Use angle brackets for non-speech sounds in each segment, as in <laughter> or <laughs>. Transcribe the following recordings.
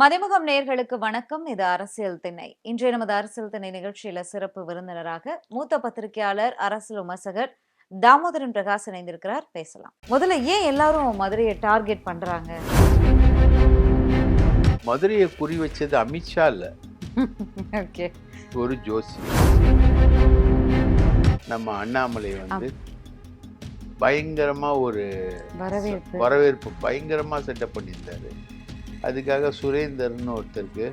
மதிமுகம் நேர்களுக்கு வணக்கம். இது அரசியல் திணை இன்றைய நமது அரசியல் திணை நிகழ்ச்சியில சிறப்பு விருந்தினராக மூத்த பத்திரிகையாளர் அரசியல் விமர்சகர் தாமோதரன் பிரகாஷ் இணைந்திருக்கிறார். பேசலாம். முதல்ல ஏன் எல்லாரும் மதுரையை டார்கெட் பண்றாங்க? மதுரையை குறி வச்சது அமித்ஷா இல்ல. <laughs> ஓகே. ஒரு ஜோசி. நம்ம அண்ணாமலை வந்து பயங்கரமா ஒரு வரவேற்பு. வரவேற்பு பயங்கரமா செட்டப் பண்ணியிருந்தாரு. அதுக்காக சுரேந்தர்னு ஒருத்தருக்கு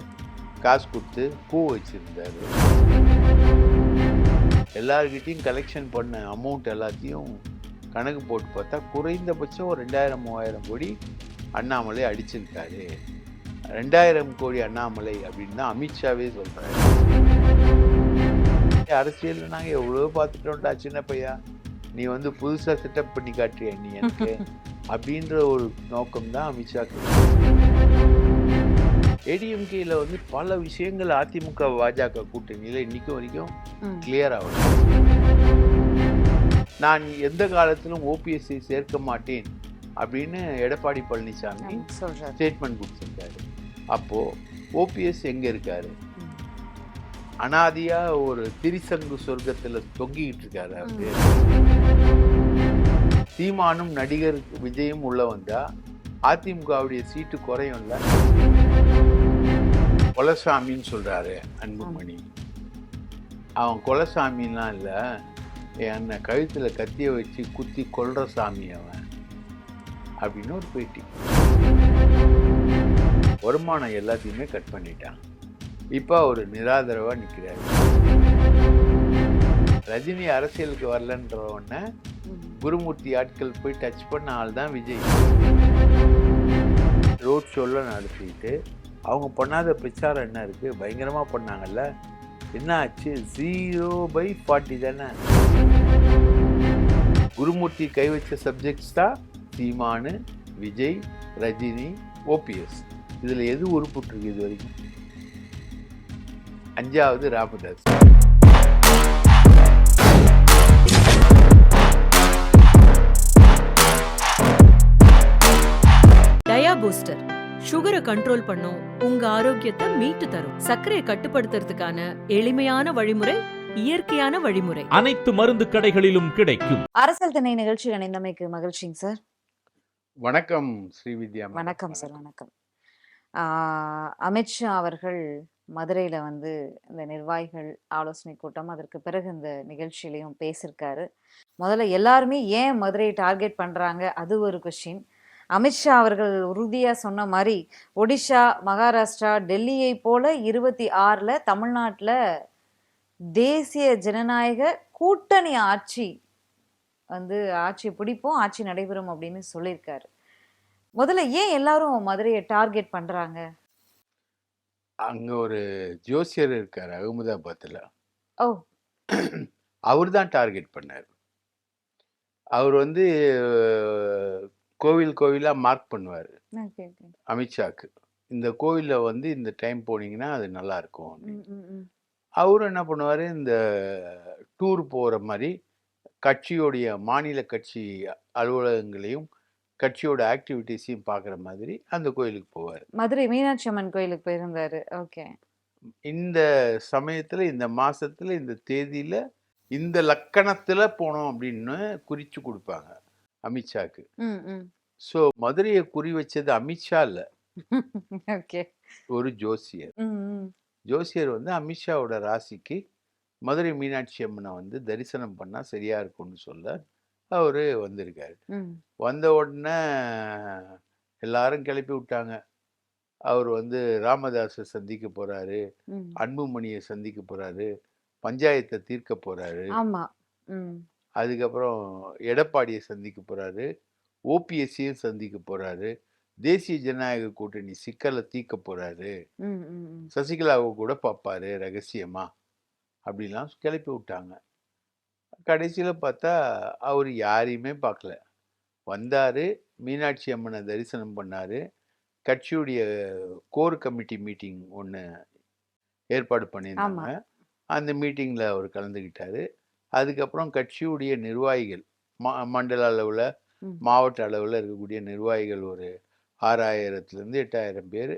காசு கொடுத்து பூ வச்சிருந்தாரு. எல்லார்கிட்டையும் கலெக்ஷன் பண்ண அமௌண்ட் எல்லாத்தையும் கணக்கு போட்டு பார்த்தா குறைந்தபட்சம் ஒரு ரெண்டாயிரம் மூவாயிரம் கோடி அண்ணாமலை அடிச்சிருக்காரு. ரெண்டாயிரம் கோடி அண்ணாமலை அப்படின்னு தான் அமித்ஷாவே சொல்றாரு. அரசியல் நாங்க எவ்வளவோ பார்த்துட்டோம்டா சின்ன பையா. நீ வந்து புதுசா செட்டப் பண்ணி காட்டுறிய நீ எனக்கு? <laughs> அப்படின்ற ஒரு நோக்கம் தான் அமித்ஷாக்கு. ஏடிஎம்கேல வந்து பல விஷயங்கள் அதிமுக பாஜக கூட்டணியில இன்னைக்கும் வரைக்கும். கிளியர் ஆகல நான் எந்த காலத்திலும் ஓபிஎஸ்ஐ சேர்க்க மாட்டேன் அப்படின்னு எடப்பாடி பழனிசாமி ஸ்டேட்மெண்ட் கொடுத்துருக்காரு. அப்போ ஓபிஎஸ் எங்க இருக்காரு? ம். அனாதியா ஒரு திரிசங்கு சொர்க்கத்துல தொங்கிக்கிட்டு இருக்காரு அவரு சீமானும் நடிகர் விஜயும் உள்ள வந்தா அதிமுகவுடைய சீட்டு குறையும்ல? கொலசாமின்னு சொல்றாரு அன்புமணி. அவன் கொலசாமிலாம் இல்ல. என்னை கழுத்துல கத்திய வச்சு குத்தி கொல்ற சாமி அவன். அப்படின்னு ஒரு பேட்டி. வருமானம் எல்லாத்தையுமே கட் பண்ணிட்டான். இப்போ அவர் நிராதரவா நிக்கிறாரு. ரஜினி அரசியலுக்கு வரலன்ற உடனே. குருமூர்த்தி ஆட்கள் போய் டச் பண்ண ஆள் தான் விஜய். ரோட் ஷோலாம் நடத்திட்டு அவங்க பண்ணாத பிரச்சாரம் என்ன இருக்குது பயங்கரமாக பண்ணாங்கல்ல? என்ன ஆச்சு ஜீரோ பை ஃபார்ட்டி தானே? குருமூர்த்தி கை வச்ச சப்ஜெக்ட்ஸ் தான் சீமானு விஜய் ரஜினி ஓபிஎஸ். இதில் எது உருப்புட்டுருக்கு இது வரைக்கும்? அஞ்சாவது ராமதாஸ். பூஸ்டர் சுகரை கண்ட்ரோல் பண்ணும் உங்க ஆரோக்கியத்தை மீட்டு தரும். சர்க்கரையை கட்டுப்படுத்துறதுக்கான எளிமையான வழிமுறை இயற்கையான வழிமுறை. அனைத்து மருந்து கடைகளிலும் கிடைக்கும். அரசியல் திணை நிகழ்ச்சி இணைந்தமைக்கு மகிழ்ச்சிங்க சார். வணக்கம் ஸ்ரீவித்யா. வணக்கம் சார் வணக்கம். ஆஹ் அமித்ஷா அவர்கள் மதுரையில வந்து இந்த நிர்வாகிகள் ஆலோசனை கூட்டம் அதற்கு பிறகு இந்த நிகழ்ச்சியிலையும் பேசியிருக்காரு. முதல்ல எல்லாருமே ஏன் மதுரையை டார்கெட் பண்றாங்க? அது ஒரு கொஸ்டின் அமித்ஷா அவர்கள் உறுதியா சொன்ன மாதிரி ஒடிஷா மகாராஷ்டிரா டெல்லியை போல இருபத்தி ஆறுல தமிழ்நாட்டுல தேசிய ஜனநாயக கூட்டணி ஆட்சி வந்து ஆட்சி பிடிப்போம் ஆட்சி நடைபெறும் அப்படின்னு சொல்லியிருக்காரு. முதல்ல ஏன் எல்லாரும் மதுரையை டார்கெட் பண்றாங்க? அங்க ஒரு ஜோசியர் இருக்காரு அகமதாபாத்ல. ஓ. அவர் தான் டார்கெட் பண்ணார். அவர் வந்து கோவில் கோவிலா மார்க் பண்ணுவார். அமித்ஷாக்கு. இந்த கோவில்ல வந்து இந்த டைம் போனீங்கன்னா அது நல்லா இருக்கும். அவரும் என்ன பண்ணுவார் இந்த டூர் போகிற மாதிரி கட்சியோடைய மாநில கட்சி அலுவலகங்களையும் கட்சியோட ஆக்டிவிட்டீஸையும் பார்க்குற மாதிரி அந்த கோயிலுக்கு போவார். மதுரை மீனாட்சி அம்மன் கோயிலுக்கு போயிருந்தாரு. ஓகே. இந்த சமயத்தில் இந்த மாசத்துல இந்த தேதியில இந்த லக்கணத்தில் போனோம் அப்படின்னு குறிச்சு கொடுப்பாங்க. அமித்ஷாக்கு ஸோ மதுரையை குறி வச்சது அமித்ஷா இல்லை. ஓகே. ஒரு ஜோசியர். ஜோசியர் வந்து அமித்ஷாவோட ராசிக்கு மதுரை மீனாட்சி அம்மனை வந்து தரிசனம் பண்ணால் சரியா இருக்கும்னு சொல்ல அவர் வந்திருக்காரு. வந்த உடனே எல்லாரும் கிளப்பி விட்டாங்க. அவர் வந்து ராமதாஸை சந்திக்க போறாரு. அன்புமணியை சந்திக்க போறாரு. பஞ்சாயத்தை தீர்க்க போறாரு. அதுக்கப்புறம் எடப்பாடியை சந்திக்க போறாரு. ஓபிஎஸ்சியும் சந்திக்க போறாரு. தேசிய ஜனநாயக கூட்டணி சிக்கலை ம் ம் சசிகலாவை கூட பார்ப்பாரு ரகசியமா அப்படிலாம் கிளப்பி விட்டாங்க. கடைசியில் பார்த்தா அவர் யாரையுமே பார்க்கல. வந்தாரு மீனாட்சி அம்மனை தரிசனம் பண்ணாரு. கட்சியுடைய கோர் கமிட்டி மீட்டிங் ஒன்று ஏற்பாடு பண்ணியிருந்தாங்க. அந்த மீட்டிங்கில் அவர் கலந்துக்கிட்டாரு அதுக்கப்புறம் கட்சியுடைய நிர்வாகிகள் மா மண்டல அளவில். மாவட்ட அளவில் இருக்கக்கூடிய நிர்வாகிகள் ஒரு ஆறாயிரத்துலேருந்து எட்டாயிரம் பேர்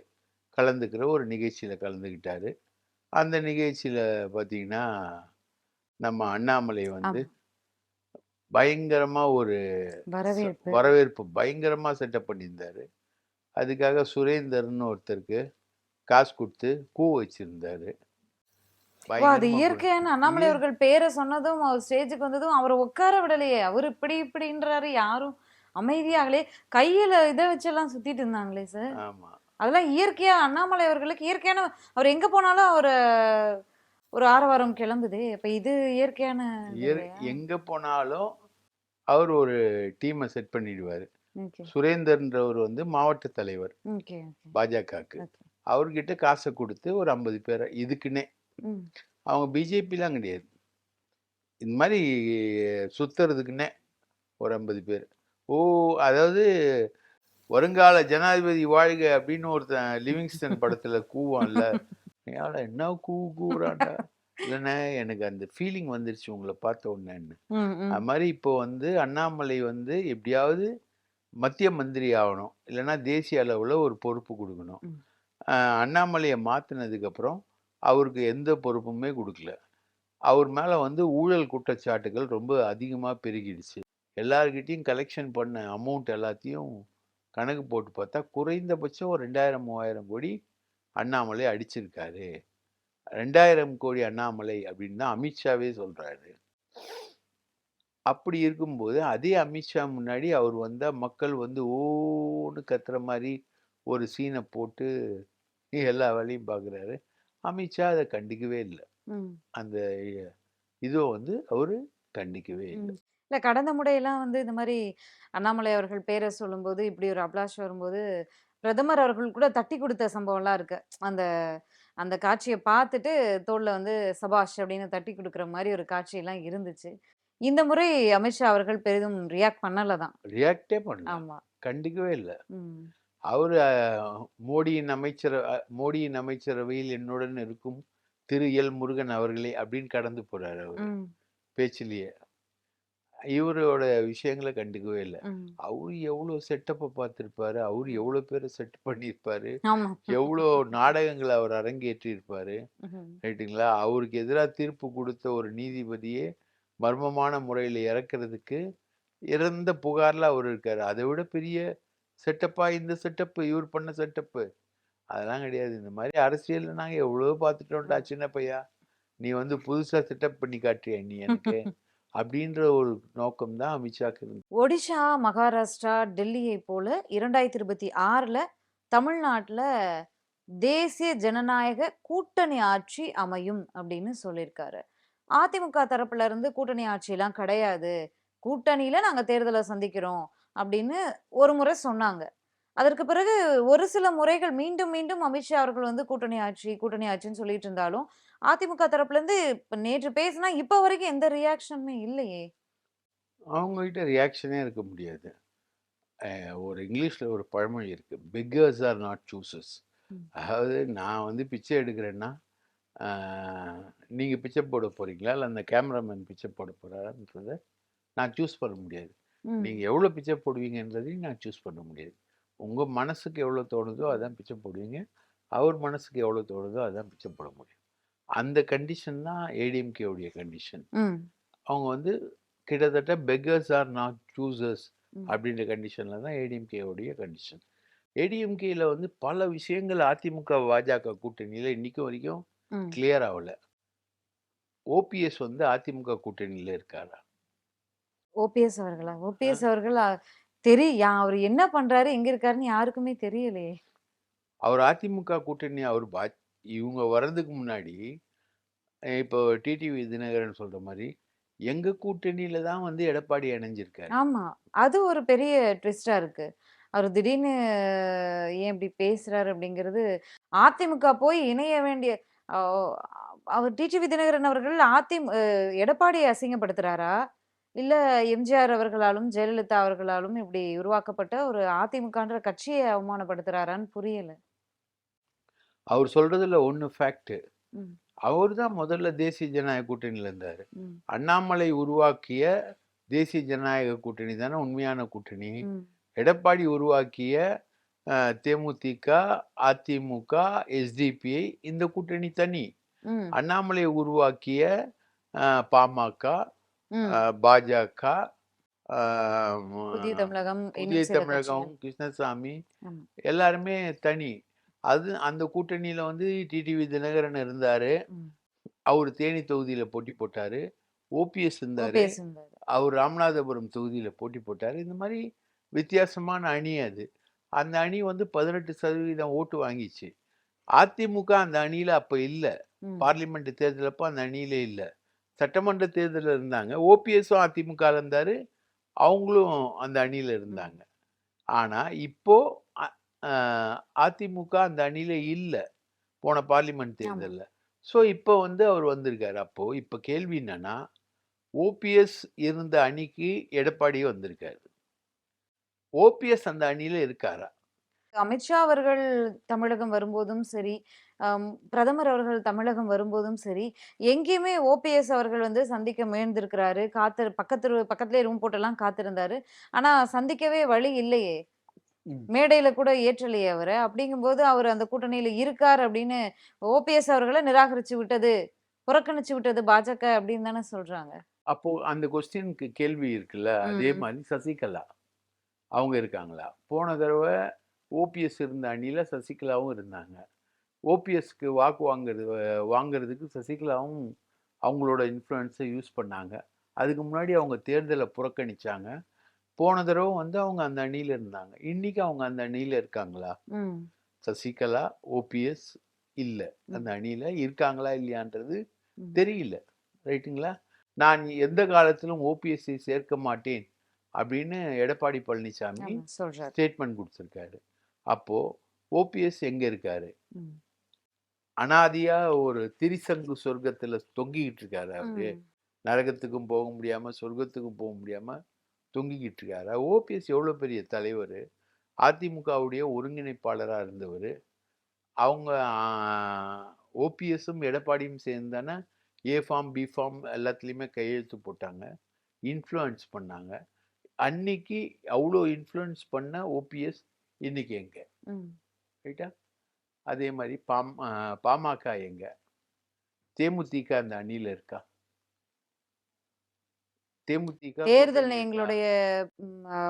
கலந்துக்கிற ஒரு நிகழ்ச்சியில் கலந்துக்கிட்டாரு அந்த நிகழ்ச்சியில் பார்த்தீங்கன்னா நம்ம அண்ணாமலை வந்து ஆமா. பயங்கரமா ஒரு வரவேற்பு வரவேற்பு பயங்கரமா செட்டப் பண்ணியிருந்தாரு அதுக்காக சுரேந்தர்னு ஒருத்தருக்கு காசு கொடுத்து கூ வச்சிருந்தாரு அது இயற்கையான அண்ணாமலை அவர்கள் பேரை சொன்னதும் அவர் ஸ்டேஜுக்கு வந்ததும் அவரை உட்கார விடலையே. அவர் இப்படி இப்படின்றாரு. யாரும் அமைதியாகலே கையில இதை வச்செல்லாம் சுத்திட்டு இருந்தாங்களே சார் அதெல்லாம் இயற்கையா அண்ணாமலை அவர்களுக்கு இயற்கையான அவர் எங்க போனாலும் அவர் ஒரு ஆரவாரம் கிளம்புதே. அப்ப இது இயற்கையான? எங்க போனாலும் அவர் ஒரு டீமை செட் பண்ணிடுவாரு. சுரேந்தர்ன்றவர் வந்து மாவட்ட தலைவர். பாஜகவுக்கு அவர்கிட்ட காசை கொடுத்து ஒரு ஐம்பது பேரை இதுக்குன்னே ம். அவங்க பிஜேபிலாம் கிடையாது. இந்த மாதிரி சுத்துறதுக்குன்னே ஒரு ஐம்பது பேர். ஓ அதாவது வருங்கால ஜனாதிபதி வாழ்க அப்படின்னு ஒருத்தன் லிவிங்ஸ்டன் படத்துல கூவான்ல ஏன்டா என்ன கூ கூறான்டா இல்லைண்ணே எனக்கு அந்த ஃபீலிங் வந்துருச்சு உங்களை பார்த்த உடனேன்னு. ம் ம். அது மாதிரி இப்போ வந்து அண்ணாமலை வந்து எப்படியாவது மத்திய மந்திரி ஆகணும். இல்லைன்னா தேசிய அளவில் ஒரு பொறுப்பு கொடுக்கணும். ம். அண்ணாமலையை மாற்றினதுக்கப்புறம் அவருக்கு எந்த பொறுப்புமே கொடுக்கல. அவர் மேலே வந்து ஊழல் குற்றச்சாட்டுகள் ரொம்ப அதிகமாக பெருகிடுச்சு. எல்லார்கிட்டையும் கலெக்ஷன் பண்ண அமௌண்ட் எல்லாத்தையும் கணக்கு போட்டு பார்த்தா குறைந்தபட்சம் ஒரு ரெண்டாயிரம் மூவாயிரம் கோடி அண்ணாமலை அடிச்சிருக்காரு. ரெண்டாயிரம் கோடி அண்ணாமலை அப்படின்னு தான் அமித்ஷாவே சொல்கிறாரு அப்படி இருக்கும்போது அதே அமித்ஷா முன்னாடி அவர் வந்தால் மக்கள் வந்து ஓன்னு கத்துற மாதிரி ஒரு சீனை போட்டு எல்லா வேலையும் பார்க்குறாரு. அமித்ஷா அதை கண்டிக்கவே இல்லை. அந்த இதுவை வந்து அவரு கண்டிக்கவே இல்லை. இல்ல கடந்த முறையெல்லாம் வந்து இந்த மாதிரி அண்ணாமலை அவர்கள் பேரை சொல்லும்போது இப்படி ஒரு அப்ளாஷ் வரும்போது பிரதமர் அவர்கள் கூட தட்டி கொடுத்த சம்பவம்லாம் இருக்கு. அந்த அந்த காட்சியை பார்த்துட்டு தோல்ல வந்து சபாஷ் அப்படின்னு தட்டி கொடுக்குற மாதிரி ஒரு காட்சியெல்லாம் இருந்துச்சு. இந்த முறை அமித்ஷா அவர்கள் பெரிதும் ரியாக்ட் பண்ணல தான். ரியாக்டே பண்ணல. ஆமா. கண்டிக்கவே இல்லை. அவர் மோடியின் அமைச்சர மோடியின் அமைச்சரவையில் என்னுடன் இருக்கும் திரு. எல். முருகன் அவர்களே அப்படின்னு கடந்து போறாரு அவர். பேச்சிலேயே. இவரோட விஷயங்களை கண்டுக்கவே இல்லை. அவரு எவ்வளோ செட்டப்பை பார்த்துருப்பாரு? அவரு எவ்வளோ பேரை செட் பண்ணியிருப்பாரு? எவ்வளோ நாடகங்களை அவர் அரங்கேற்றி இருப்பாரு ரைட்டுங்களா? அவருக்கு எதிராக தீர்ப்பு கொடுத்த ஒரு நீதிபதியே மர்மமான முறையில் இறக்குறதுக்கு இறந்த புகார்ல அவர் இருக்காரு. அதை விட பெரிய செட்டப்பா இந்த செட்டப்பு இவர் பண்ண செட்டப்பு. அதெல்லாம் கிடையாது. இந்த மாதிரி அரசியலில் நாங்க எவ்வளோ பார்த்துட்டோம்டா சின்ன பையா. நீ வந்து புதுசா செட்டப் பண்ணி காட்டுறிய நீ எனக்கு? அப்படின்ற ஒரு நோக்கம் தான் அமித்ஷாக்கு இருந்தது. ஒடிஷா மகாராஷ்டிரா டெல்லியை போல இரண்டாயிரத்தி இருபத்தி ஆறுல தமிழ்நாட்டுல தேசிய ஜனநாயக கூட்டணி ஆட்சி அமையும் அப்படின்னு சொல்லியிருக்காரு. அதிமுக தரப்புல இருந்து கூட்டணி ஆட்சியெல்லாம் கிடையாது. கூட்டணியில நாங்க தேர்தலை சந்திக்கிறோம். அப்படின்னு ஒரு முறை சொன்னாங்க. அதற்கு பிறகு ஒரு சில முறைகள் மீண்டும் மீண்டும் அமித்ஷா அவர்கள் வந்து கூட்டணி ஆட்சி கூட்டணி ஆட்சின்னு சொல்லிட்டு இருந்தாலும் அதிமுக தரப்புல இருந்து இப்ப நேற்று பேசினா இப்ப வரைக்கும் எந்த ரியாக்ஷனுமே இல்லையே. அவங்க கிட்ட ரியாக்ஷனே இருக்க முடியாது. ஒரு இங்கிலீஷ்ல ஒரு பழமொழி இருக்கு. பிக்கர்ஸ் ஆர் நாட் சூசஸ். அதாவது நான் வந்து பிச்சை எடுக்கிறேன்னா ஆஹ், நீங்க பிச்சை போட போறீங்களா? இல்லை அந்த கேமராமேன் பிச்சை போட போறாருன்றத நான் சூஸ் பண்ண முடியாது. நீங்க எவ்வளவு பிச்சை போடுவீங்கன்றதையும் நான் சூஸ் பண்ண முடியாது. உங்க மனசுக்கு எவ்வளவு தோணுதோ அதான் பிச்சை போடுவீங்க. அவர் மனசுக்கு எவ்வளவு தோணுதோ அதான் பிச்சை போட முடியும். அந்த கண்டிஷன் தான் ஏடிஎம்கே உடைய கண்டிஷன். அவங்க வந்து கிட்டத்தட்ட பெக்கர்ஸ் ஆர் நாட் சூசர்ஸ். அப்படின்ற கண்டிஷனில் தான் ஏடிஎம்கே உடைய கண்டிஷன். ஏடிஎம்கேல வந்து பல விஷயங்கள் அதிமுக பாஜக கூட்டணியில் இன்னைக்கும் வரைக்கும். கிளியர் ஆகல. ஓபிஎஸ் வந்து அதிமுக கூட்டணியில் இருக்காரா? ஓபிஎஸ் அவர்களா? ஓபிஎஸ் அவர்கள் அ, தெரிய அவர் என்ன பண்றாரு எங்க இருக்காருன்னு யாருக்குமே தெரியலையே. அவர் அதிமுக கூட்டணி அவர் பா இவங்க வர்றதுக்கு முன்னாடி இப்போ டிடிவி தினகரன் சொல்ற மாதிரி எங்க கூட்டணியில தான் வந்து எடப்பாடி இணைஞ்சிருக்காரு. ஆமா. அது ஒரு பெரிய ட்விஸ்டா இருக்கு. அவர் திடீர்னு ஏன் இப்படி பேசுறாரு அப்படிங்கிறது அதிமுக போய் இணைய வேண்டிய அவர் டிடிவி தினகரன் அவர்கள் அஹ், எடப்பாடியை அசிங்கப்படுத்துறாரா? இல்ல எம்ஜிஆர் அவர்களாலும் ஜெயலலிதா அவர்களாலும் இப்படி உருவாக்கப்பட்ட ஒரு அதிமுகன்ற கட்சியை அவமானப்படுத்துறாரான்னு புரியல. அவர் சொல்றதுல ஒன்று ஃபேக்ட் ம், அவர் தான் முதல்ல தேசிய ஜனநாயக கூட்டணியில் இருந்தார். ம், அண்ணாமலை உருவாக்கிய தேசிய ஜனநாயக கூட்டணி தானே உண்மையான கூட்டணி. ம், எடப்பாடி உருவாக்கிய அஹ், தேமுதிக அதிமுக எஸ்டிபிஐ இந்த கூட்டணி தனி. ம், அண்ணாமலை உருவாக்கிய அஹ், பாமக பாஜக புதிய தமிழகம் புதிய தமிழகம். கிருஷ்ணசாமி. எல்லாருமே தனி. அது அந்த கூட்டணியில வந்து டிடிவி தினகரன் இருந்தாரு. அவர் தேனி தொகுதியில போட்டி போட்டாரு. ஓபிஎஸ் இருந்தாரு. அவர் ராமநாதபுரம் தொகுதியில போட்டி போட்டாரு. இந்த மாதிரி வித்தியாசமான அணி அது. அந்த அணி வந்து பதினெட்டு சதவீதம் ஓட்டு வாங்கிச்சு. அதிமுக அந்த அணியில அப்ப இல்ல. பார்லிமெண்ட் தேர்தல் அப்போ அந்த அணியில இல்ல. சட்டமன்ற தேர்தலில் இருந்தாங்க. ஓபிஎஸும் அதிமுக இருந்தாரு. அவங்களும் அந்த அணியில இருந்தாங்க. ஆனா இப்போ அ- அஹ் அதிமுக அந்த அணியில இல்ல. போன பார்லிமெண்ட். தேர்தல்ல. ஸோ இப்போ வந்து அவர் வந்திருக்காரு. அப்போ இப்போ கேள்வி என்னன்னா ஓபிஎஸ் இருந்த அணிக்கு எடப்பாடி வந்திருக்காரு. ஓபிஎஸ் அந்த அணியில இருக்காரா? அமித்ஷா அவர்கள் தமிழகம் வரும்போதும் சரி பிரதமர் அவர்கள் தமிழகம் வரும்போதும் சரி எங்கேயுமே ஓபிஎஸ் அவர்கள் வந்து சந்திக்க முயன்றிருக்கிறாரு. காத்து பக்கத்து பக்கத்திலே ரூம் போட்டெல்லாம் காத்திருந்தாரு. ஆனா சந்திக்கவே வழி இல்லையே. மேடையில கூட ஏற்றலையே அவரை. அப்படிங்கும்போது அவர் அந்த கூட்டணியில இருக்கார் அப்படின்னு ஓபிஎஸ் அவர்களை நிராகரிச்சு விட்டது புறக்கணிச்சு விட்டது பாஜக அப்படின்னு தானே சொல்றாங்க. அப்போ அந்த கொஸ்டினுக்கு கேள்வி இருக்குல்ல? அதே. மாதிரி சசிகலா. அவங்க இருக்காங்களா? போன தடவை ஓபிஎஸ் இருந்த அணியில சசிகலாவும் இருந்தாங்க. ஓபிஎஸ்க்கு வாக்கு வாங்குறது வாங்குறதுக்கு சசிகலாவும் அவங்களோட இன்ஃப்ளூயன்ஸை யூஸ் பண்ணாங்க. அதுக்கு முன்னாடி அவங்க தேர்தலை புறக்கணிச்சாங்க. போன தடவை வந்து அவங்க அந்த அணியில இருந்தாங்க. இன்னைக்கு அவங்க அந்த அணியில இருக்காங்களா? சசிகலா ஓபிஎஸ் இல்லை. அந்த அணியில இருக்காங்களா இல்லையான்றது. தெரியல. ரைட்டுங்களா? நான் எந்த காலத்திலும் ஓபிஎஸ்சி சேர்க்க மாட்டேன் அப்படின்னு எடப்பாடி பழனிசாமி ஸ்டேட்மெண்ட் கொடுத்துருக்காரு. அப்போ ஓபிஎஸ் எங்க இருக்காரு. அனாதியா ஒரு திரிசங்கு சொர்க்கத்துல தொங்கிக்கிட்டு இருக்காரு அவரு. நரகத்துக்கும் போக முடியாம சொர்க்கத்துக்கும் போக முடியாம தொங்கிக்கிட்டு இருக்காரு. ஓபிஎஸ் எவ்வளவு பெரிய தலைவர்? அதிமுகவுடைய ஒருங்கிணைப்பாளரா இருந்தவர். அவங்க ஓபிஎஸும் எடப்பாடியும் சேர்ந்து தானே ஏ ஃபார்ம் பி ஃபார்ம் எல்லாத்துலேயுமே கையெழுத்து போட்டாங்க. இன்ஃப்ளூயன்ஸ் பண்ணாங்க. அன்னைக்கு அவ்வளோ இன்ஃப்ளூயன்ஸ் பண்ண ஓபிஎஸ் இன்னைக்கு எங்க. ரைட்டா? அதே மாதிரி பாம் பாமக எங்க? தேமுதிக அந்த அணியில இருக்கா? தேமுதிக தேர்தல்? எங்களுடைய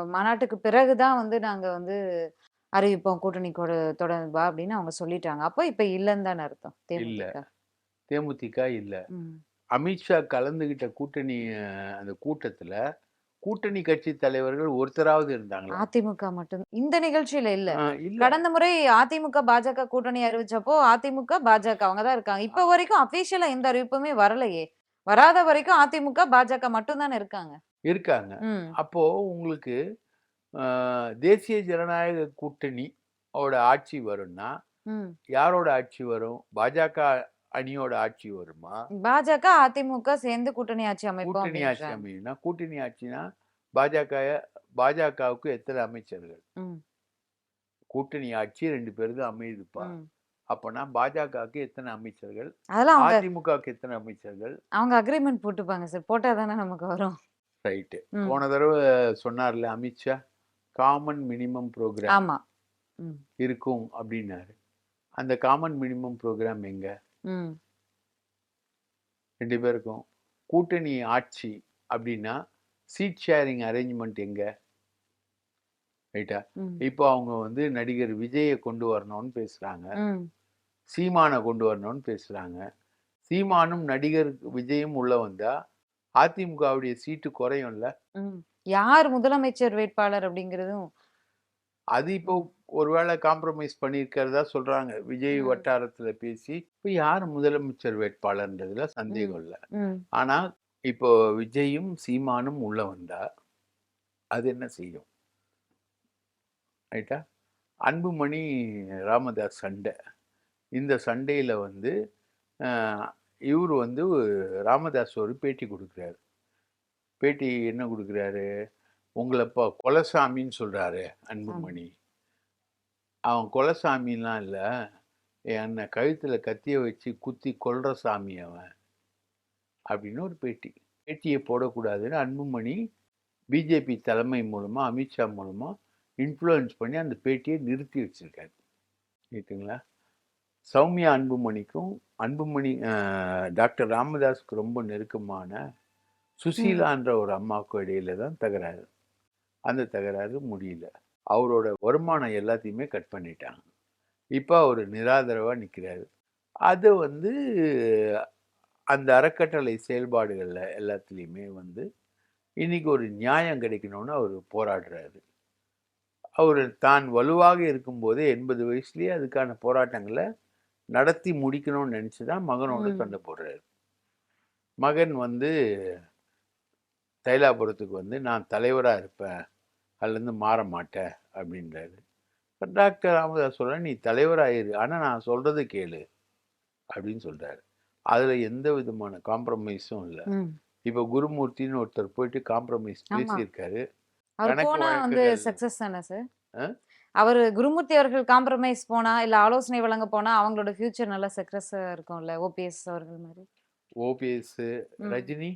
மாநாட்டுக்கு பிறகுதான் வந்து நாங்க வந்து அறிவிப்போம் கூட்டணி கொடு- தொடர்பா அப்படின்னு அவங்க சொல்லிட்டாங்க. அப்போ இப்ப இல்லைன்னு தானே அர்த்தம் தேமுதிக. தேமுதிக இல்ல. அமித்ஷா கலந்துகிட்ட கூட்டணி அந்த கூட்டத்துல கூட்டணி கட்சி தலைவர்கள் ஒருத்தராவது இருந்தாங்களா? அதிமுக மட்டும். இந்த நிகழ்ச்சியில இல்ல. கடந்த முறை அதிமுக பாஜக கூட்டணி அறிவிச்சப்போ அதிமுக பாஜக அவங்க தான் இருக்காங்க. இப்ப வரைக்கும் அபிஷியலா எந்த அறிவிப்புமே வரலையே. வராத வரைக்கும் அதிமுக பாஜக மட்டும் தானே இருக்காங்க. இருக்காங்க. அப்போ உங்களுக்கு தேசிய ஜனநாயக கூட்டணி ஓட ஆட்சி வரும்னா யாரோட ஆட்சி வரும்? பாஜக அணியோட ஆட்சி வருமா? பாஜக அதிமுக சேர்ந்து கூட்டணி ஆட்சி அமைப்போம் கூட்டணி ஆட்சி. அமைனா கூட்டணி ஆட்சினா பாஜக பாஜகவுக்கு எத்தனை அமைச்சர்கள்? கூட்டணி ஆட்சி ரெண்டு பேருக்கு அமையுதுப்பா. ம். அப்பனா பாஜகவுக்கு எத்தனை அமைச்சர்கள்? அதெல்லாம் அதிமுகவுக்கு எத்தனை அமைச்சர்கள்? அவங்க அக்ரிமெண்ட் போட்டுப்பாங்க சார் போட்டா தானே நமக்கு வரும். ரைட்டு. போன தடவை சொன்னார்ல அமித்ஷா காமன் மினிமம் ப்ரோக்ராம் இருக்கும் அப்படின்னாரு. அந்த காமன் மினிமம் ப்ரோக்ராம் எங்க? ம். ரெண்டு பேருக்கும். கூட்டணி ஆட்சி அப்படின்னா சீட் ஷேரிங் அரேஞ்ச்மெண்ட் எங்க? ரைட்டா ம். இப்போ அவங்க வந்து நடிகர் விஜயை கொண்டு வரணும்னு பேசுறாங்க. ம். சீமானை கொண்டு வரணும்னு பேசுறாங்க. சீமானும் நடிகர் விஜயும் உள்ள வந்தா அதிமுகவுடைய சீட்டு குறையும்ல? ம். யார் முதலமைச்சர் வேட்பாளர் அப்படிங்கிறதும் அது இப்போ ஒருவேளை காம்ப்ரமைஸ் பண்ணியிருக்கிறதா சொல்றாங்க. விஜய். வட்டாரத்துல பேசி இப்போ யார் முதலமைச்சர் வேட்பாளர்ன்றதுல சந்தேகம் இல்லை. ஆனா இப்போ விஜயும் சீமானும் உள்ள வந்தா அது என்ன செய்யும்? ரைட்டா? அன்புமணி ராமதாஸ் சண்டை. இந்த சண்டையில வந்து இவர் வந்து ராமதாஸ் ஒரு பேட்டி கொடுக்குறாரு. பேட்டி என்ன கொடுக்குறாரு? உங்களை இப்போ கொலசாமின்னு சொல்றாரு அன்புமணி. அவன் கொலசாமிலாம் இல்லை. என்னை கழுத்துல கத்திய வச்சு குத்தி கொல்ற சாமி அவன். அப்படின்னு ஒரு பேட்டி. பேட்டியை போடக்கூடாதுன்னு அன்புமணி பிஜேபி தலைமை மூலமா அமித்ஷா மூலமா இன்ஃப்ளூயன்ஸ் பண்ணி அந்த பேட்டியை நிறுத்தி வச்சிருக்காரு. ரைட்டுங்களா சௌமியா அன்புமணிக்கும் அன்புமணி டாக்டர் ராமதாஸுக்கு ரொம்ப நெருக்கமான சுசீலான்ற ஒரு அம்மாவுக்கும் இடையில தான் தகராறு. அந்த தகராறு முடியல. அவரோட வருமானம் எல்லாத்தையுமே கட் பண்ணிட்டாங்க. இப்போ அவர் நிராதரவாக நிற்கிறாரு அது வந்து அந்த அறக்கட்டளை செயல்பாடுகளில் எல்லாத்துலேயுமே வந்து இன்னைக்கு ஒரு நியாயம் கிடைக்கணும்னு அவர் போராடுறாரு. அவர் தான் வலுவாக இருக்கும்போதே எண்பது வயசுலேயே அதுக்கான போராட்டங்களை நடத்தி முடிக்கணும்னு நினச்சி தான் மகனோட. சண்டை போடுறாரு. மகன் வந்து தைலாபுரத்துக்கு வந்து நான் தலைவராக இருப்பேன். அதுலேருந்து மாற மாட்டேன் அப்படின்றாரு. டாக்டர் ராமதாஸ் சொல்ற நீ தலைவராயிரு. ஆனால் நான் சொல்கிறது கேளு அப்படின்னு சொல்கிறாரு அதில் எந்த விதமான காம்ப்ரமைஸும் இல்லை. இப்போ குருமூர்த்தின்னு ஒருத்தர் போயிட்டு காம்ப்ரமைஸ். பேசியிருக்காரு. அவர் குருமூர்த்தி அவர்கள் காம்ப்ரமைஸ் போனா இல்ல ஆலோசனை வழங்க போனா அவங்களோட ஃபியூச்சர் நல்லா சக்சஸ் இருக்கும்ல ஓபிஎஸ் அவர்கள் மாதிரி? ஓபிஎஸ். ரஜினி.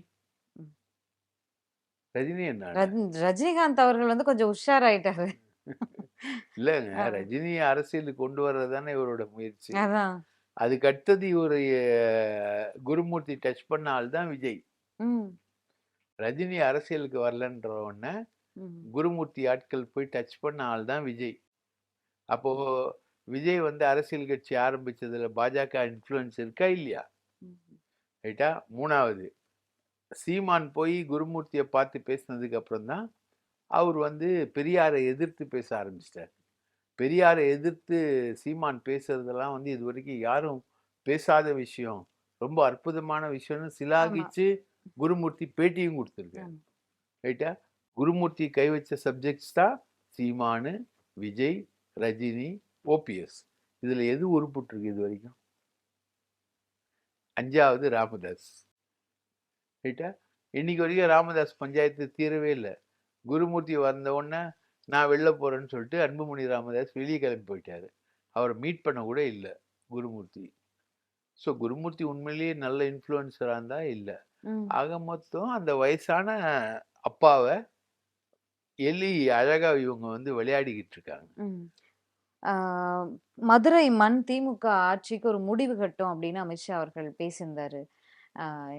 ரஜினி என்ன ரஜ்- ரஜினிகாந்த் அவர்கள் வந்து கொஞ்சம் உஷாராயிட்டாரு. இல்லைங்க ஆ. ரஜினி அரசியலுக்கு கொண்டு வர்றது தானே இவரோட முயற்சி. அதுக்கு அடுத்தது இவர் குருமூர்த்தி டச் பண்ண ஆள் தான் விஜய். ரஜினி அரசியலுக்கு வரலன்ற உடனே குருமூர்த்தி ஆட்கள் போய் டச் பண்ண ஆள் தான் விஜய். அப்போ விஜய் வந்து அரசியல் கட்சி ஆரம்பிச்சதுல பாஜக இன்ஃப்ளூயன்ஸ் இருக்கா இல்லையா. ரைட்டா? மூணாவது. சீமான் போய் குருமூர்த்தியை பார்த்து பேசினதுக்கு அப்புறம் தான் அவர் வந்து பெரியாரை எதிர்த்து பேச ஆரம்பிச்சிட்டார். பெரியாரை எதிர்த்து சீமான் பேசுறதெல்லாம் வந்து இது வரைக்கும் யாரும் பேசாத விஷயம். ரொம்ப அற்புதமான விஷயம்னு சிலாகிச்சு குருமூர்த்தி பேட்டியும் கொடுத்துருக்காரு. ரைட்டா? குருமூர்த்தி கை வச்ச சப்ஜெக்ட்ஸ் தான் சீமானு விஜய் ரஜினி ஓபிஎஸ். இதுல எது உருப்புட்டிருக்கு இது வரைக்கும்? அஞ்சாவது ராமதாஸ். ரைட்டா இன்னைக்கு வரைக்கும் ராமதாஸ் பஞ்சாயத்து தீரவே இல்லை. குருமூர்த்தி வந்த உடனே நான் வெளில போறேன்னு சொல்லிட்டு அன்புமணி ராமதாஸ் வெளியே கிளம்பி போயிட்டாரு. அவரை மீட் பண்ண கூட இல்லை குருமூர்த்தி. ஸோ குருமூர்த்தி உண்மையிலேயே நல்ல இன்ஃப்ளூயன்சராக இருந்தா இல்லை. ஆக மொத்தம் அந்த வயசான அப்பாவை எலி அழகா இவங்க வந்து விளையாடிக்கிட்டு இருக்காங்க. மதுரை மண் திமுக ஆட்சிக்கு ஒரு முடிவு கட்டும் அப்படின்னு அமித்ஷா அவர்கள் பேசியிருந்தாரு.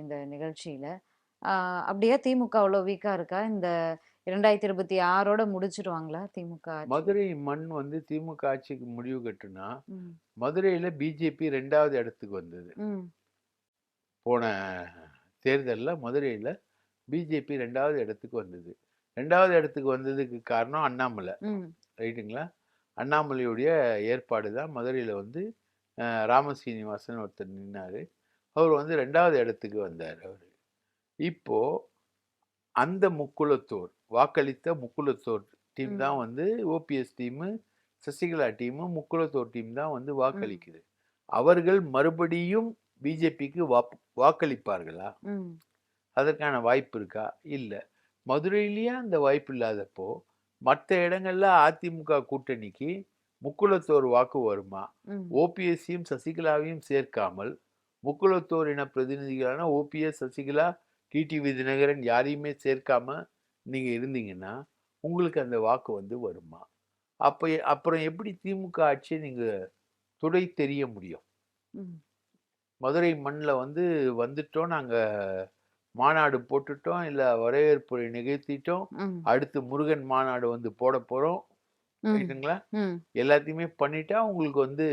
இந்த நிகழ்ச்சியில. அப்படியே திமுக அவ்வளோ வீக்கா இருக்கா? இந்த இரண்டாயிரத்தி இருபத்தி ஆறோட முடிச்சிடுவாங்களா திமுக? மதுரை மண் வந்து திமுக ஆட்சிக்கு முடிவு கட்டுனா மதுரையில பிஜேபி ரெண்டாவது இடத்துக்கு வந்தது. போன தேர்தல்ல மதுரையில பிஜேபி ரெண்டாவது இடத்துக்கு வந்தது. ரெண்டாவது இடத்துக்கு வந்ததுக்கு காரணம் அண்ணாமலை. ரைட்டுங்களா? அண்ணாமலையுடைய ஏற்பாடு தான் மதுரையில் வந்து ராமசீனிவாசன் ஒருத்தர் நின்னாரு. அவர் வந்து ரெண்டாவது இடத்துக்கு வந்தார் அவர். இப்போ அந்த முக்குளத்தோர் வாக்களித்த முக்குளத்தோர் டீம். தான் வந்து ஓபிஎஸ் டீமு சசிகலா டீமு முக்குளத்தோர் டீம் தான் வந்து வாக்களிக்குது. அவர்கள் மறுபடியும் பிஜேபிக்கு வாக்களிப்பார்களா? ம், அதற்கான வாய்ப்பு இருக்கா? இல்லை. மதுரையிலேயே அந்த வாய்ப்பு இல்லாதப்போ மற்ற இடங்கள்ல அதிமுக கூட்டணிக்கு முக்குளத்தோர் வாக்கு வருமா? ஓபிஎஸ்சியும் சசிகலாவையும் சேர்க்காமல் முக்குளத்தோர் இன பிரதிநிதிகளான ஓபிஎஸ் சசிகலா டிடிவி தினகரன் யாரையுமே சேர்க்காம நீங்க இருந்தீங்கன்னா உங்களுக்கு அந்த வாக்கு வந்து வருமா? அப்ப அப்புறம் எப்படி திமுக ஆட்சியை நீங்க துடை தெரிய முடியும்? மதுரை மண்ணில் வந்து வந்துட்டோம் நாங்கள் மாநாடு போட்டுட்டோம் இல்லை வரவேற்புரை நிகழ்த்திட்டோம் அடுத்து முருகன் மாநாடு வந்து போட போகிறோம் ரைட்டுங்களா. எல்லாத்தையுமே பண்ணிட்டா உங்களுக்கு வந்து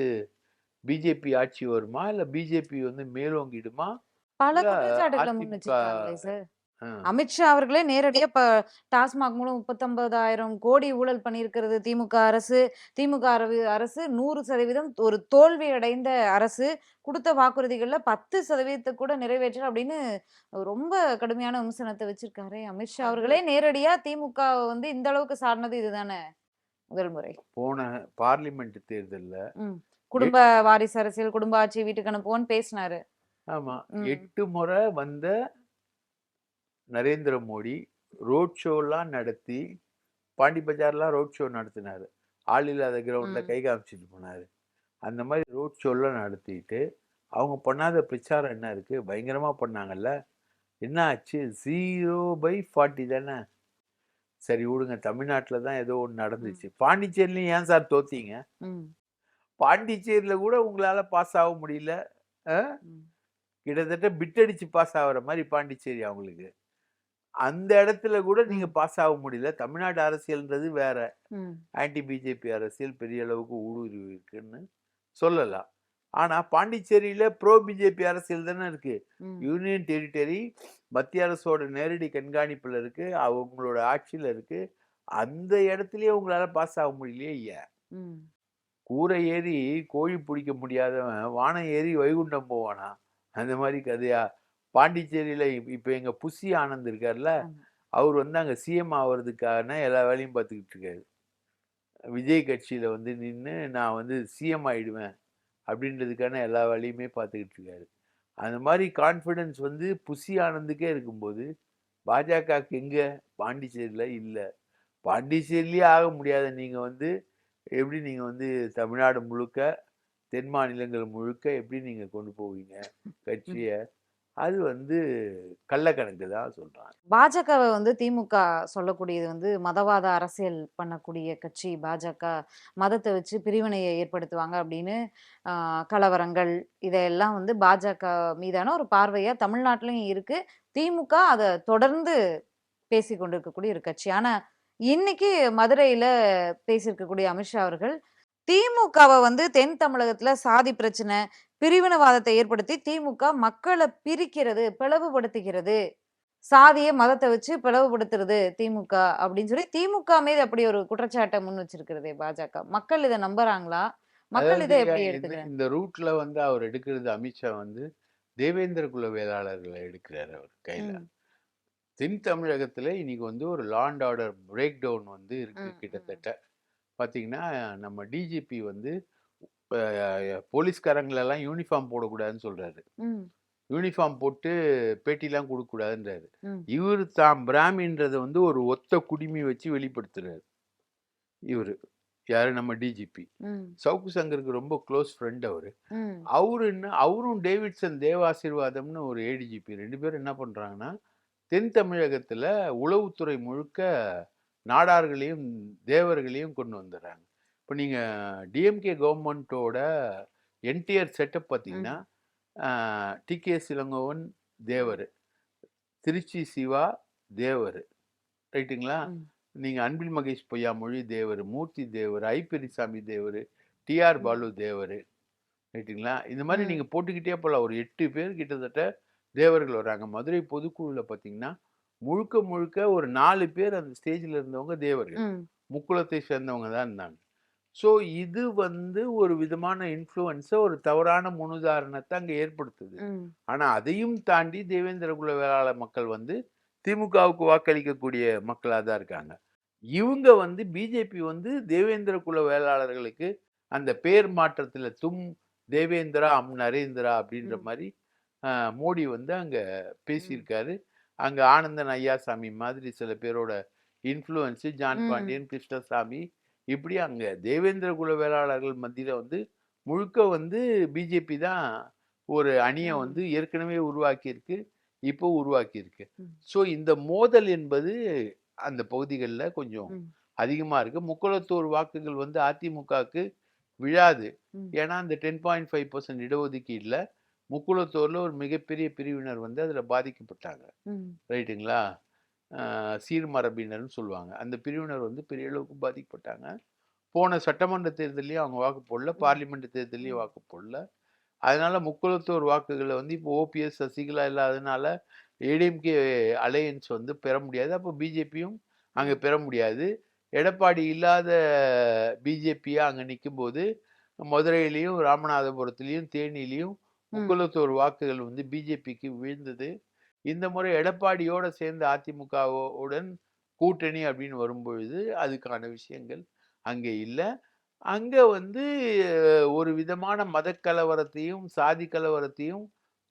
பிஜேபி ஆட்சி வருமா? இல்லை பிஜேபி வந்து மேலோங்கிடுமா? பல குற்றச்சாட்டுகளை சார் அமித்ஷா அவர்களே நேரடியா இப்ப டாஸ்மாக் மூலம் முப்பத்தொன்பதாயிரம் கோடி ஊழல் பண்ணியிருக்கிறது திமுக அரசு. திமுக அரசு நூறு சதவீதம் ஒரு தோல்வி அடைந்த அரசு. கொடுத்த வாக்குறுதிகள்ல பத்து சதவீதத்தை கூட நிறைவேற்றல அப்படின்னு ரொம்ப கடுமையான விமர்சனத்தை வச்சிருக்காரு அமித்ஷா அவர்களே. நேரடியா திமுக வந்து இந்த அளவுக்கு சாடினது இதுதானே முதல் முறை. போன பார்லிமெண்ட் தேர்தலில். குடும்ப வாரிசு அரசியல் குடும்ப ஆட்சி வீட்டுக்கு அனுப்புவோன்னு பேசினாரு. ஆமாம் ம். எட்டு முறை வந்த நரேந்திர மோடி ரோட் ஷோலாம் நடத்தி பாண்டி பஜார்லாம் ரோட் ஷோ நடத்தினார். ஆள் இல்லாத கிரவுண்டில். கை காமிச்சிட்டு போனார். அந்த மாதிரி ரோட் ஷோலாம் நடத்திட்டு அவங்க பண்ணாத பிரச்சாரம் என்ன இருக்குது பயங்கரமாக பண்ணாங்கல்ல? என்ன ஆச்சு? ஜீரோ பை ஃபார்ட்டி தானே? சரி விடுங்க. தமிழ்நாட்டில் தான் ஏதோ ஒன்று நடந்துச்சு. பாண்டிச்சேரிலையும் ஏன் சார் தோத்தீங்க? பாண்டிச்சேரியில் கூட உங்களால் பாஸ் ஆக முடியல. கிட்டத்தட்ட பிட்டடிச்சு பாஸ் ஆகுற மாதிரி பாண்டிச்சேரி அவங்களுக்கு. அந்த இடத்துல கூட நீங்க பாஸ் ஆக முடியல. தமிழ்நாடு அரசியல்ன்றது வேற. ஆன்டி பிஜேபி அரசியல் பெரிய அளவுக்கு ஊடுருவி இருக்குன்னு சொல்லலாம். ஆனா பாண்டிச்சேரியில ப்ரோ பிஜேபி அரசியல் தானே இருக்கு. யூனியன் டெரிட்டரி மத்திய அரசோட நேரடி கண்காணிப்புல இருக்கு. அவங்களோட ஆட்சியில இருக்கு. அந்த இடத்துலயே உங்களால பாஸ் ஆக முடியலையே ஏன். கூரை ஏறி கோழி பிடிக்க முடியாதவன் வானம் ஏறி வைகுண்டம் போவானா? அந்த மாதிரி கதையா? பாண்டிச்சேரியில இப்- இப்ப எங்க புசி ஆனந்த் இருக்கார்ல. அவர் வந்து அங்க சிஎம் ஆவறதுக்கான எல்லா வேலையும் பார்த்துக்கிட்டு இருக்காரு. விஜய் கட்சியில வந்து நின்று நான் வந்து சிஎம் ஆயிடுவேன் அப்படின்றதுக்கான எல்லா வேலையுமே பார்த்துக்கிட்டு இருக்காரு. அந்த மாதிரி கான்ஃபிடன்ஸ் வந்து புசி ஆனந்துக்கே இருக்கும்போது பாஜகவுக்கு எங்க? பாண்டிச்சேரியில இல்லை. பாண்டிச்சேரியிலேயே ஆக முடியாத நீங்க வந்து எப்படி நீங்க வந்து தமிழ்நாடு முழுக்க தென் மாநிலங்கள் முழுக்க எப்படி நீங்க கொண்டு போவீங்க கட்சிய? அது வந்து கள்ளக்கணக்கு தான் சொல்றாங்க. பாஜகவை வந்து திமுக சொல்லக்கூடியது வந்து மதவாத அரசியல் பண்ணக்கூடிய கட்சி. பாஜக மதத்தை வச்சு பிரிவினையை ஏற்படுத்துவாங்க அப்படின்னு கலவரங்கள் இதையெல்லாம் வந்து பாஜக மீதான ஒரு பார்வையா தமிழ்நாட்டிலையும் இருக்கு. திமுக அதை தொடர்ந்து பேசி கொண்டிருக்கக்கூடிய ஒரு கட்சி. ஆனா இன்னைக்கு மதுரையில பேசியிருக்கக்கூடிய அமித்ஷா அவர்கள் திமுகவை வந்து தென் தமிழகத்துல சாதி பிரச்சனை பிரிவினவாதத்தை ஏற்படுத்தி திமுக மக்களை பிரிக்கிறது பிளவுபடுத்துகிறது. சாதிய மதத்தை வச்சு பிளவுபடுத்துறது திமுக அப்படின்னு சொல்லி திமுக மீது அப்படி ஒரு குற்றச்சாட்டை முன் வச்சிருக்கிறதே பாஜக. மக்கள் இதை நம்புறாங்களா? மக்கள் இதை எப்படி எடுத்துக்கிறாங்க இந்த ரூட்ல வந்து அவர் எடுக்கிறது அமித்ஷா வந்து தேவேந்திர குல வேளாளர்களை எடுக்கிறார் அவர் கையில. தென் தமிழகத்துல இன்னைக்கு வந்து ஒரு law and order breakdown வந்து இருக்கு. கிட்டத்தட்ட. பாத்தீங்கன்னா நம்ம டிஜிபி வந்து போலீஸ்காரங்களெல்லாம் யூனிஃபார்ம் போடக்கூடாதுன்னு சொல்றாரு. யூனிஃபார்ம் போட்டு பேட்டிலாம் கொடுக்கக்கூடாதுன்றாரு. இவர் தாம் பிராமின்றதை வந்து ஒரு ஒத்த குடிமி வச்சு வெளிப்படுத்துறாரு. இவர். யாரு? நம்ம டிஜிபி சவுக்கு சங்கருக்கு ரொம்ப க்ளோஸ் ஃப்ரெண்ட் அவரு. அவரு என்ன அவரும் டேவிட்சன் தேவாசீர்வாதம்னு ஒரு ஏடிஜிபி ரெண்டு பேரும் என்ன பண்றாங்கன்னா தென் தமிழகத்துல உளவுத்துறை முழுக்க நாடார்களையும் தேவர்களையும் கொண்டு வந்துடுறாங்க இப்போ நீங்க டிஎம்கே கவர்மெண்ட்டோட என்டிஆர் செட்டப் பார்த்தீங்கன்னா டிகே இளங்கோவன் தேவர் திருச்சி சிவா தேவர். ரைட்டுங்களா? ம். நீங்க அன்பில் மகேஷ் பொய்யாமொழி தேவர் மூர்த்தி தேவர் ஐ பெரியசாமி தேவர் டிஆர் பாலு தேவர். ரைட்டுங்களா? இந்த மாதிரி ம். நீங்க போட்டுக்கிட்டே போகலாம் ஒரு எட்டு பேர் கிட்டத்தட்ட தேவர்கள் வராங்க மதுரை பொதுக்குழுல பார்த்தீங்கன்னா முழுக்க முழுக்க ஒரு நாலு பேர் அந்த ஸ்டேஜில் இருந்தவங்க தேவர்கள். முக்குளத்தை சேர்ந்தவங்க தான் இருந்தாங்க. ஸோ இது வந்து ஒரு விதமான இன்ஃப்ளூயன்ஸை ஒரு தவறான முன்னுதாரணத்தை அங்கே ஏற்படுத்துது. ம், ஆனா அதையும் தாண்டி தேவேந்திர குல வேளாளர் மக்கள் வந்து திமுகவுக்கு வாக்களிக்கக்கூடிய மக்களாக தான் இருக்காங்க. இவங்க வந்து பிஜேபி வந்து தேவேந்திர குல வேளாளர்களுக்கு அந்த பேர் மாற்றத்துல தும் தேவேந்திரா அம் நரேந்திரா அப்படின்ற. மாதிரி மோடி வந்து அங்க பேசியிருக்காரு அங்க ஆனந்தன் ஐயாசாமி மாதிரி சில பேரோட இன்ஃப்ளூயன்ஸ் ஜான். பாண்டியன் கிருஷ்ணசாமி இப்படி அங்க தேவேந்திர குல வேளாளர்கள் மத்தியில வந்து முழுக்க வந்து பிஜேபி தான் ஒரு அணியை. வந்து ஏற்கனவே உருவாக்கியிருக்கு இப்போ உருவாக்கியிருக்கு. ஸோ இந்த மோதல் என்பது அந்த பகுதிகளில் கொஞ்சம். அதிகமாக இருக்கு முக்குளத்தூர் வாக்குகள் வந்து அதிமுகவுக்கு விழாது. ஏன்னா அந்த டென் பாயிண்ட் ஃபைவ் பர்சன்ட் இடஒதுக்கீட்டில் முக்குளத்தூரில் ஒரு மிகப்பெரிய பிரிவினர் வந்து அதில் பாதிக்கப்பட்டாங்க. ரைட்டுங்களா? சீர்மரபினர்னு சொல்லுவாங்க. அந்த பிரிவினர் வந்து பெரிய அளவுக்கு பாதிக்கப்பட்டாங்க. போன சட்டமன்ற தேர்தலையும் அவங்க வாக்கு போடல. பார்லிமெண்ட் தேர்தலையும். வாக்கு போடல. அதனால முக்குளத்தூர் வாக்குகளை வந்து இப்போ ஓபிஎஸ் சசிகலா இல்லாதனால ஏடிஎம்கே அலையன்ஸ் வந்து பெற முடியாது. அப்போ பிஜேபியும் அங்கே பெற முடியாது. எடப்பாடி இல்லாத பிஜேபியா அங்கே நிற்கும்போது மதுரையிலையும் ராமநாதபுரத்துலேயும் தேனிலையும். முக்குளத்தூர் வாக்குகள் வந்து பிஜேபிக்கு விழுந்தது. இந்த முறை எடப்பாடியோட சேர்ந்து அதிமுகவுடன் கூட்டணி அப்படின்னு வரும்பொழுது அதுக்கான விஷயங்கள் அங்கே இல்லை. அங்கே வந்து ஒரு விதமான மத கலவரத்தையும் சாதி கலவரத்தையும்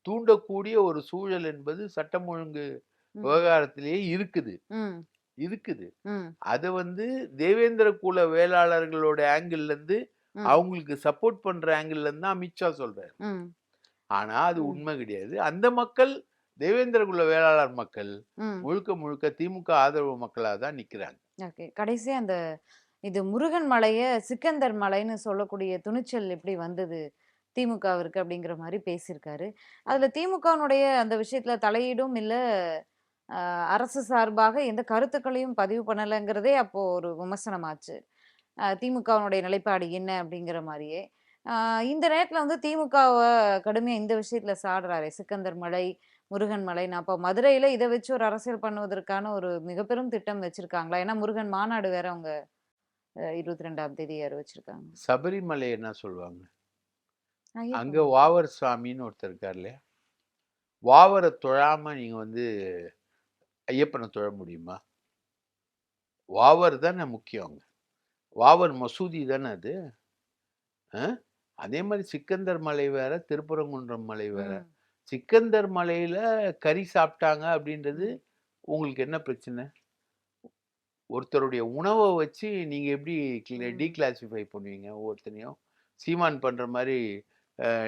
தூண்டக்கூடிய ஒரு சூழல் என்பது சட்டம் ஒழுங்கு. விவகாரத்திலேயே இருக்குது. இருக்குது. அதை வந்து தேவேந்திர குல வேளாளர்களோட ஆங்கிள் இருந்து. அவங்களுக்கு சப்போர்ட் பண்ற ஆங்கிள் இருந்து தான் அமித்ஷா சொல்றாரு. ம், ஆனா அது. உண்மை கிடையாது. அந்த மக்கள் தேவேந்திர குல வேளாளர் மக்கள் முழுக்க முழுக்க திமுக ஆதரவு மக்களாக தான் நிக்கிறாங்க. ஓகே. கடைசியா அந்த இது முருகன் மலைய சிக்கந்தர் மலைன்னு சொல்லக்கூடிய துணிச்சல் எப்படி வந்தது திமுகவிற்கு அப்படிங்கிற மாதிரி பேசியிருக்காரு. அதுல திமுகவினுடைய அந்த விஷயத்துல தலையீடும் இல்ல அரசு சார்பாக எந்த கருத்துக்களையும் பதிவு பண்ணலைங்கிறதே அப்போ ஒரு விமர்சனமாச்சு. திமுகவினுடைய நிலைப்பாடு என்ன அப்படிங்கிற மாதிரியே. இந்த நேரத்துல வந்து திமுகவை கடுமையா இந்த விஷயத்துல சாடுறாரு. சிக்கந்தர் மலை முருகன் மலை. நான் அப்போ மதுரையில இதை வச்சு ஒரு அரசியல் பண்ணுவதற்கான ஒரு மிகப்பெரும் திட்டம் வச்சிருக்காங்களா? ஏன்னா முருகன் மாநாடு வேற அவங்க இருபத்தி ரெண்டாம் தேதி அறிவிச்சிருக்காங்க சபரிமலை என்ன சொல்லுவாங்க. அங்க வாவர் சுவாமின்னு ஒருத்தர் இருக்கார் இல்லையா? வாவரை தொழாம நீங்க வந்து ஐயப்பனை தொழ முடியுமா? வாவர் தானே முக்கியம் அங்க. வாவர் மசூதி தானே அது? அதே மாதிரி சிக்கந்தர் மலை வேற திருப்பரங்குன்றம் மலை வேற. சிக்கந்தர் மலையில கறி சாப்பிட்டாங்க அப்படின்றது உங்களுக்கு என்ன பிரச்சனை ஒருத்தருடைய உணவை வச்சு நீங்க எப்படி. டீக்ளாசிஃபை பண்ணுவீங்க ஒவ்வொருத்தனையும் சீமான் பண்ற மாதிரி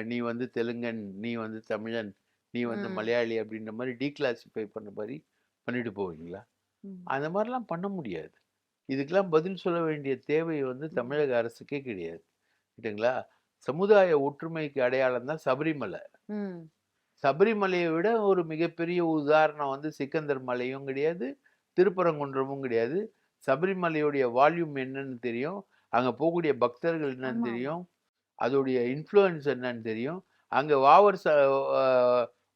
நீ வந்து தெலுங்கன் நீ வந்து தமிழன் நீ வந்து. மலையாளி அப்படின்ற மாதிரி டீக்ளாசிஃபை பண்ண மாதிரி பண்ணிட்டு போவீங்களா. அந்த மாதிரிலாம் பண்ண முடியாது இதுக்கெல்லாம் பதில் சொல்ல வேண்டிய தேவை வந்து. தமிழக அரசுக்கே கிடையாது ரைட்டுங்களா சமுதாய ஒற்றுமைக்கு அடையாளம் தான் சபரிமலை. சபரிமலையை விட ஒரு மிகப்பெரிய உதாரணம் வந்து சிக்கந்தர் மலையும் கிடையாது திருப்பரங்குன்றமும் கிடையாது சபரிமலையுடைய வால்யூம் என்னன்னு தெரியும் அங்க போகக்கூடிய பக்தர்கள் என்னன்னு. தெரியும் அதோடைய இன்ஃப்ளூயன்ஸ் என்னன்னு தெரியும் அங்க வாவர் ச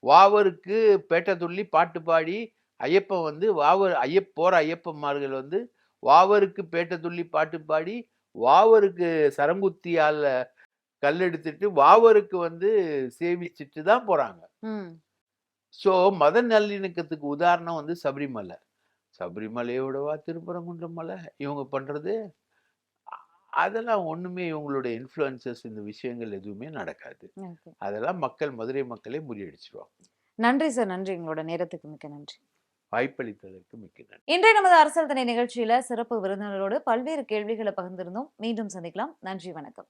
வாவருக்கு பேட்டை துள்ளி பாட்டு பாடி ஐயப்பன் வந்து வாவர் ஐயப் போற ஐயப்பன்மார்கள் வந்து வாவருக்கு பேட்டை துள்ளி பாட்டு பாடி வாவருக்கு சரங்குத்தியால கல் எடுத்துட்டு வாவருக்கு வந்து சேவிச்சிட்டு தான் போறாங்க. ஸோ மத நல்லிணக்கத்துக்கு உதாரணம் வந்து சபரிமலை. சபரிமலையோடவா திருப்பரங்குன்றம் மலை இவங்க பண்றது அதெல்லாம் ஒண்ணுமே இவங்களுடைய இன்ஃப்ளூயன்சஸ் இந்த விஷயங்கள் எதுவுமே நடக்காது. அதெல்லாம் மக்கள் மதுரை மக்களே முறியடிச்சிருவாங்க. நன்றி சார் நன்றி. உங்களோட நேரத்துக்கு மிக்க நன்றி. வாய்ப்பளித்ததற்கு மிக்க நன்றி. இன்றைய நமது அரசியல் திணை நிகழ்ச்சியில சிறப்பு விருந்தினரோடு பல்வேறு கேள்விகளை பகிர்ந்திருந்தோம். மீண்டும் சந்திக்கலாம். நன்றி வணக்கம்.